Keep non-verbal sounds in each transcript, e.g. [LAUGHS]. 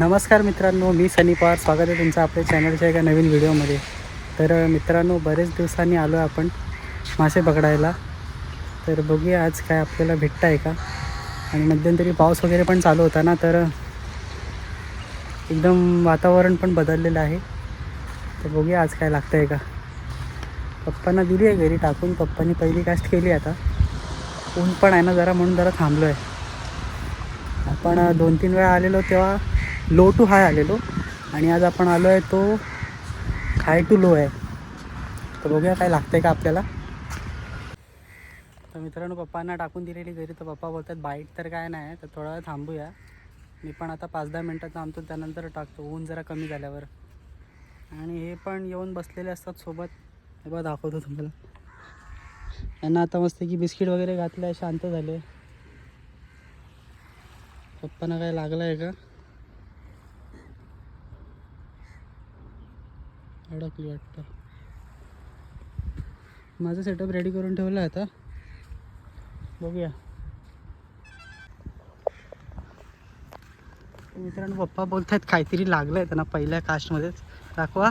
नमस्कार मित्रांनो मी सनी पवार. स्वागत आहे तुमचं आपल्या चॅनलच्या एका नवीन व्हिडिओमध्ये. तर मित्रांनो बरेच दिवसांनी आलो आहे आपण मासे पकडायला. तर बघूया आज काय आपल्याला भेटतं आहे का? आणि मध्यंतरी पाऊस वगैरे पण चालू होता ना तर एकदम वातावरण पण बदललेलं आहे. तर बघूया आज काय लागतं आहे का? पप्पांना दिली आहे घरी टाकून. पप्पांनी पहिली कास्ट केली आता. ऊन पण आहे ना जरा म्हणून जरा थांबलो आहे आपण दोन तीन वेळा आलेलो तेव्हा लो टू हाय आलेलो. आणि आज आपण आलो आहे तो हाय टू लो आहे. तर बघूया काय लागतंय का आपल्याला. तर मित्रांनो पप्पांना टाकून दिलेली घरी तर पप्पा बोलतात बाईट तर काय नाही तर थोडा वेळ थांबूया. मी पण आता पाच दहा मिनटात थांबतो त्यानंतर टाकतो. ऊन जरा कमी झाल्यावर. आणि हे पण येऊन बसलेले असतात सोबत. हे बघा दाखवतो तुम्हाला. यांना आता मस्त की बिस्किट वगैरे घातलं आहे शांत झाले. पप्पांना काय लागलं आहे का? अडकली वाटतं. माझं सेटअप रेडी करून ठेवलं आहे आता. बघूया. मित्रांनो पप्पा बोलत आहेत काहीतरी लागलं आहे त्यांना पहिल्या कास्टमध्येच दाखवा.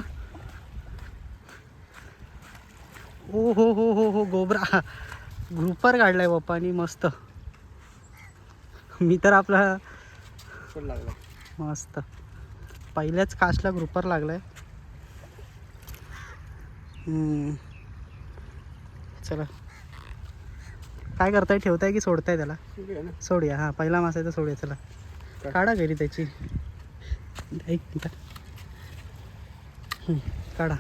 ओ हो हो हो हो गोबरा. ग्रुपर काढलाय पप्पानी मस्त. मी तर आपला लागला. मस्त. पहिल्याच कास्टला ग्रुपर लागलाय. हम्म. चला. काय करताय? ठेवताय की सोडताय त्याला? सोडूया. हां पहिला मासा आहे तर सोडूया. चला? काढा घरी त्याची. एक काढा.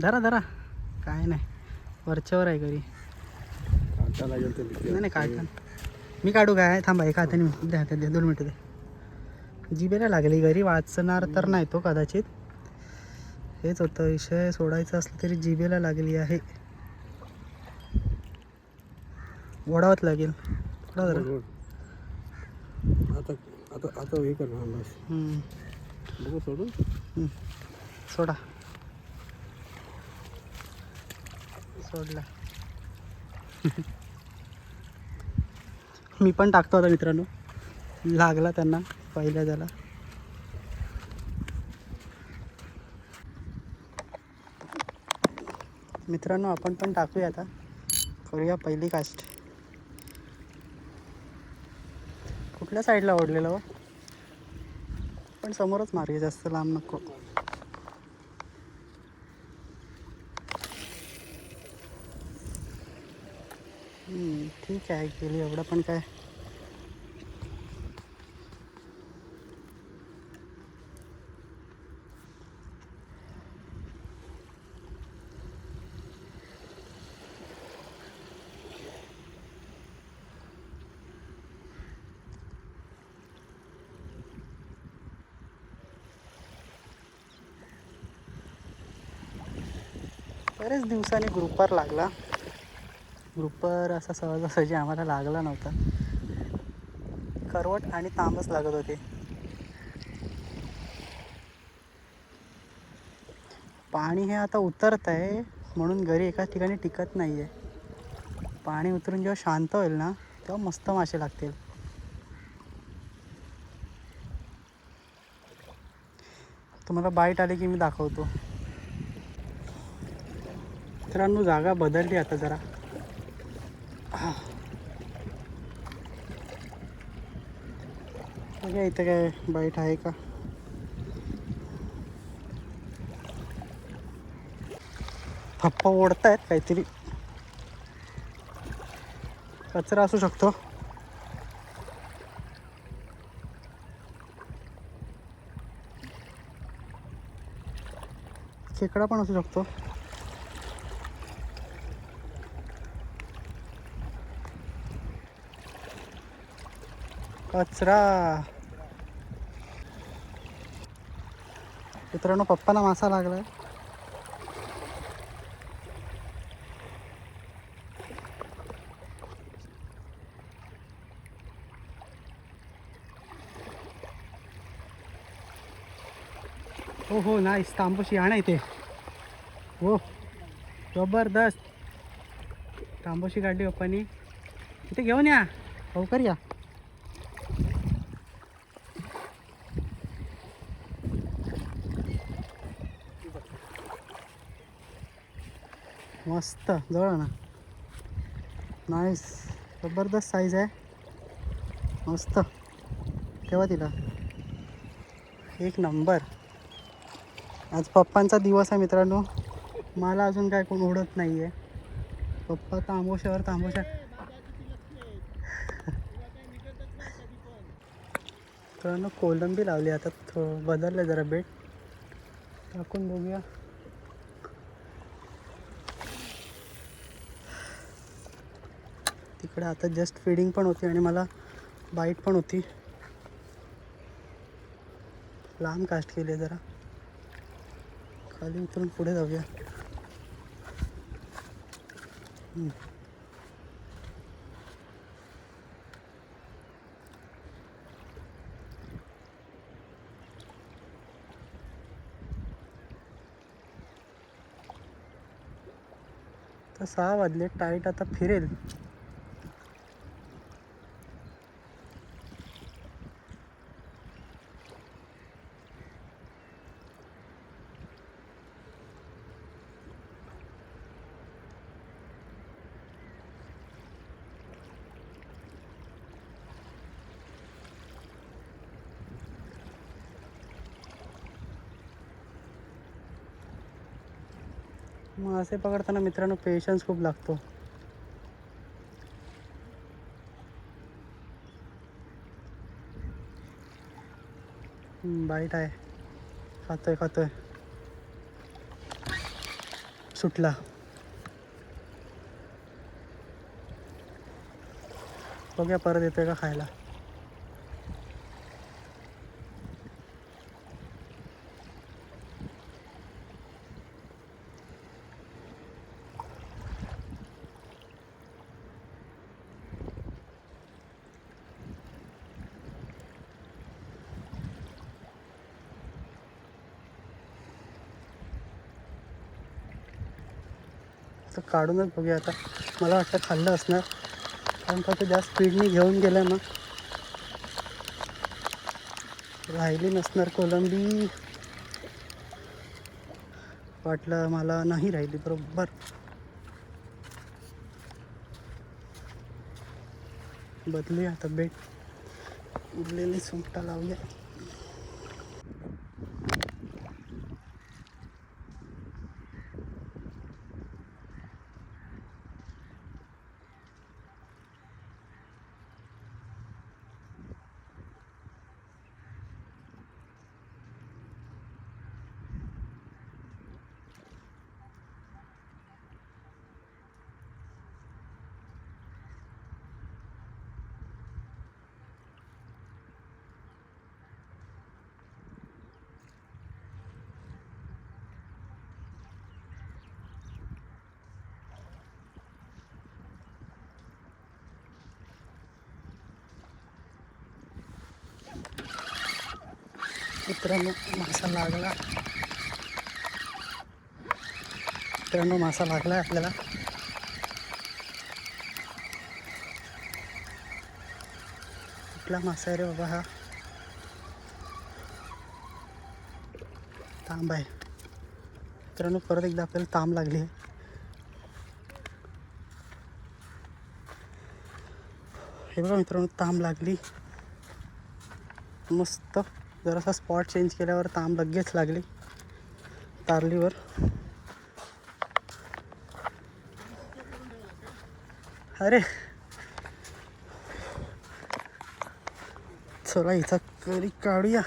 धरा धरा. काय नाही. वरच्यावर आहे घरी. नाही नाही. काढता. मी काढू काय? थांबा एका हाताने मी- द्या द्या. दोन मिनटं द्या. जिबेला लागली घरी वाचणार तर नाही तो कदाचित. हेच होतं विषय सोडायचा असलं तरी जिबेला लागली आहे. ओढावत लागेल. आता आता आता हे कर ना बस. हम्म, बघू सोडून हम्म. सोडा. सोडला. [LAUGHS] मी पण टाकतो आता मित्रांनो. लागला त्यांना. पहिल्या त्याला. मित्रांनो आपण पण टाकूया आता. करूया पहिली कास्ट कुठल्या साईडला ओढलेलं हो? पण समोरच मारूया जास्त लांब नको. ठीक आहे गेली एवढं पण काय. बरेच दिवसांनी ग्रुपर लागला. ग्रुपर असा सहजासहजी आम्हाला लागला नव्हता. करवट आणि तांबच लागत होते. पाणी हे आता उतरत आहे म्हणून घरी एकाच ठिकाणी टिकत नाही आहे पाणी उतरून जेव्हा शांत होईल ना तेव्हा मस्त मासे लागतील. तुम्हाला बाईट आली की मी दाखवतो. मित्रांनो जागा बदलली आता जरा. बघा इथं काय बाईट आहे का? थप्पा ओढतायत काहीतरी. कचरा असू शकतो. खेकडा पण असू शकतो. कचरा. मित्रांनो पप्पाला मासा लागलाय. हो हो नाही तांबूशी आणा इथे. हो जबरदस्त. तांबूशी काढली पप्पानी. इथे घेऊन या. लवकर या. मस्त. जवळ ना नाईस जबरदस्त साईज आहे. मस्त. ठेवा तिला. एक नंबर आज पप्पांचा दिवस आहे मित्रांनो. मला अजून काय कोण ओढत नाही आहे पप्पा तांबोशावर तांबोशा [LAUGHS] मित्रांनो कोलंबी लावली आता. थो बदललं जरा बेट टाकून बघूया. इकडे आता जस्ट फिडिंग पण होती आणि मला बाईट पण होती. लांब कास्ट केली आहे जरा. खाली उतरून पुढे जाऊया. तर सहा वाजले टाईट आता फिरेल. मासे पकडताना मित्रांनो पेशन्स खूप लागतो. बाईट आहे. खातोय खातोय. सुटला. बघ्या परत येतोय का खायला. तर काढूनच बघूया आता. मला वाटतं खाल्लं असणार. कारण का तो जास्त स्पीडने घेऊन गेला ना राहिली नसणार कोलंबी. वाटलं मला नाही राहिली बरोबर. बदलूया आता बेट उरलेली सुंगटा लावूया. मित्रांनो मासा लागला. मित्रांनो मासा लागला आहे आपल्याला. कुठला मासा आहे रे बाबा हा? तांब आहे. मित्रांनो परत एकदा आपल्याला तांब लागली आहे. हे बघा मित्रांनो तांब लागली. मस्त. जरासा स्पॉट चेंज केल्यावर ताम लगेच लागली. तारलीवर. अरे. चला इथं करी काढूया.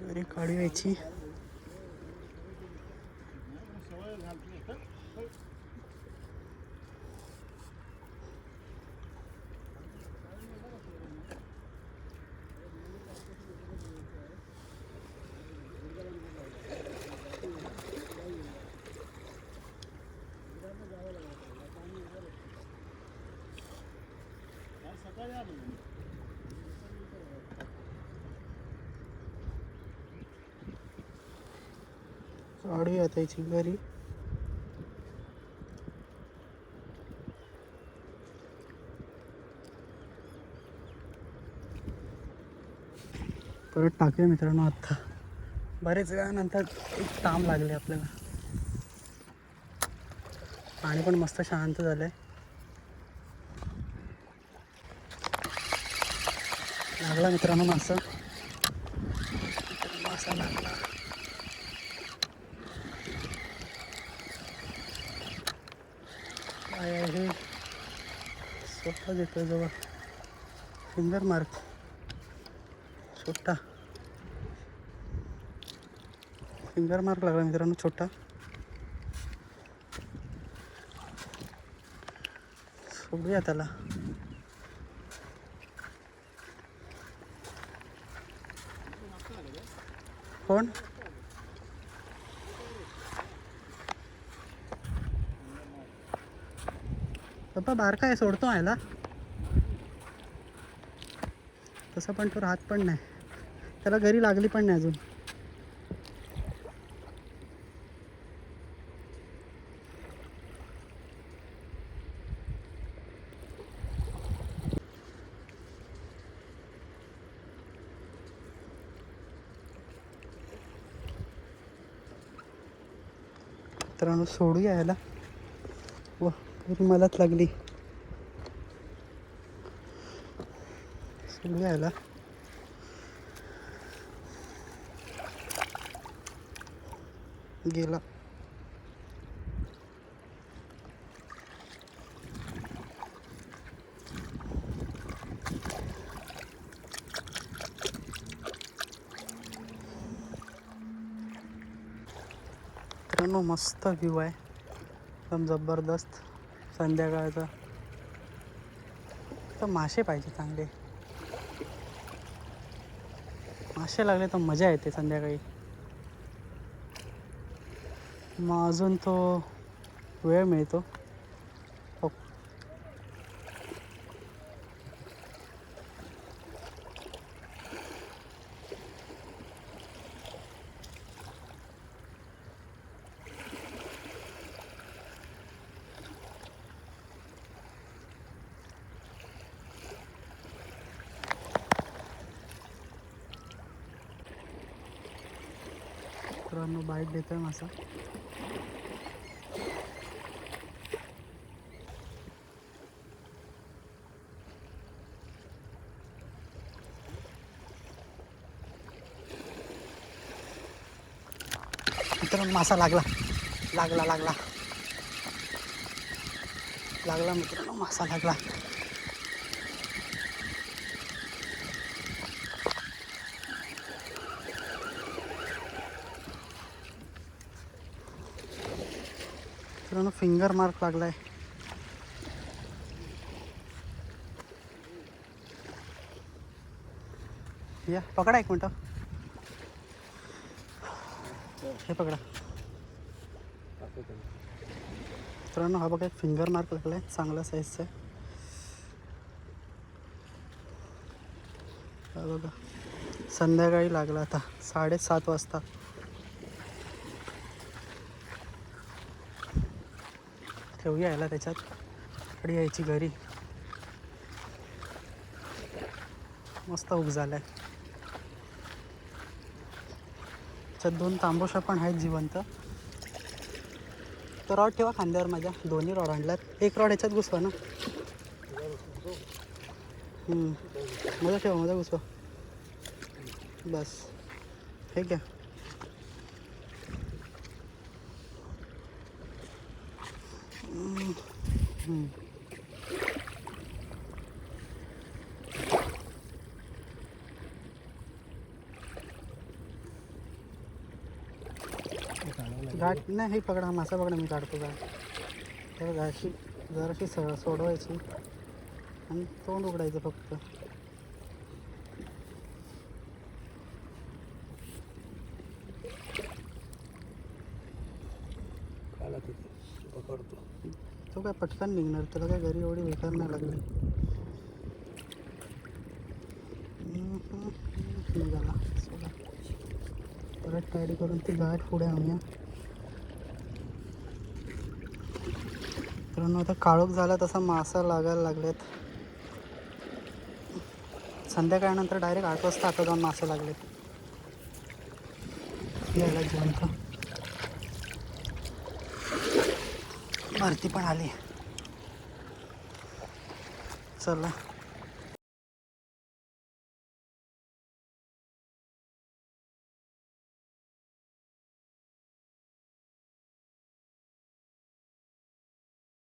घरी काढूया आडवी काढूया त्याची घरी परत टाकूया मित्रांनो आत्ता बरेच वेळानंतर एक ताम लागले आपल्याला. पाणी पण मस्त शांत झालंय. लागला मित्रांनो मासा लागला काय आहे स्वतः येतोय जवळ. फिंगर मार्क छोटा. फिंगर मार्क लागला मित्रांनो छोटा. सोडूया त्याला. कोण? पप्पा बारका आहे सोडतो आयला. तसं पण तो राहत पण नाही. त्याला घरी लागली पण नाही अजून. मित्रांनो सोडूया याला. व घरी मलाच लागली. घ्यायला याला गेला मित्रांनो मस्त व्ह्यू आहे. एकदम जबरदस्त. संध्याकाळचा. तर मासे पाहिजे चांगले. मासे लागले तर मजा येते संध्याकाळी. मग अजून तो वेळ मिळतो. मित्रांनो बाईट देतोय मासा। मित्रांनो मासा लागला। लागला लागला। लागला मित्रांनो मासा लागला। मित्रांनो फिंगर मार्क लागला आहे या पकडा एक मिनटं. हे पकडा. मित्रांनो हा बघा फिंगर मार्क लागलाय चांगला साईजचा आहे बघा संध्याकाळी लागला आता साडेसात वाजता. ठेवूया याला त्याच्यात. गाडी यायची घरी. मस्त उग झालाय. त्याच्यात दोन तांबोशा पण आहेत जिवंत. तो रॉड ठेवा खांद्यावर माझ्या. दोन्ही रॉड आणल्यात. एक रॉड ह्याच्यात घुसवा ना. मजा ठेवा मजा घुसवा. बस. हे घ्या. हम्म. नाही हे पकडा हा मासा पकडा मी काढतो का तर गाशी जराशी स सोडवायची आणि तोंड उघडायचं फक्त काय पटकन निघणार? त्याला काय घरी एवढी भेटायला नाही लागली परत टायरी करून ती गाठ पुढे आम्ही कारण आता काळोख झाला तसा मासा लागायला लागलेत. संध्याकाळनंतर डायरेक्ट आठ वाजता आता जाऊन मासे लागलेत. यायला जिवंत भरती पण आली. चला.